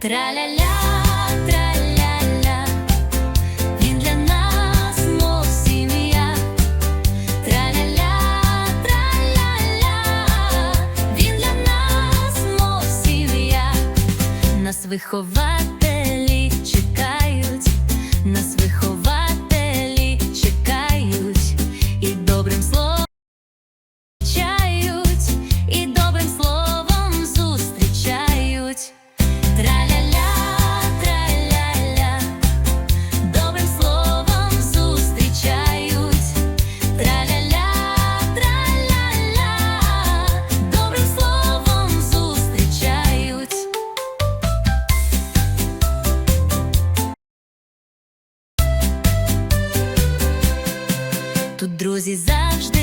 Траля-ля, траля-ля, він для нас, мов сім'я, траля-ля, траля-ля, він для нас, мов сім'я, нас вихователі чекають, нас вихователі. тут друзі завжди.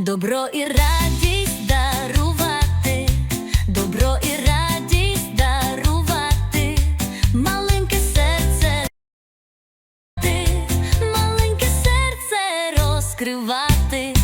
Добро і радість дарувати, добро і радість дарувати, маленьке серце, маленьке серце розкривати.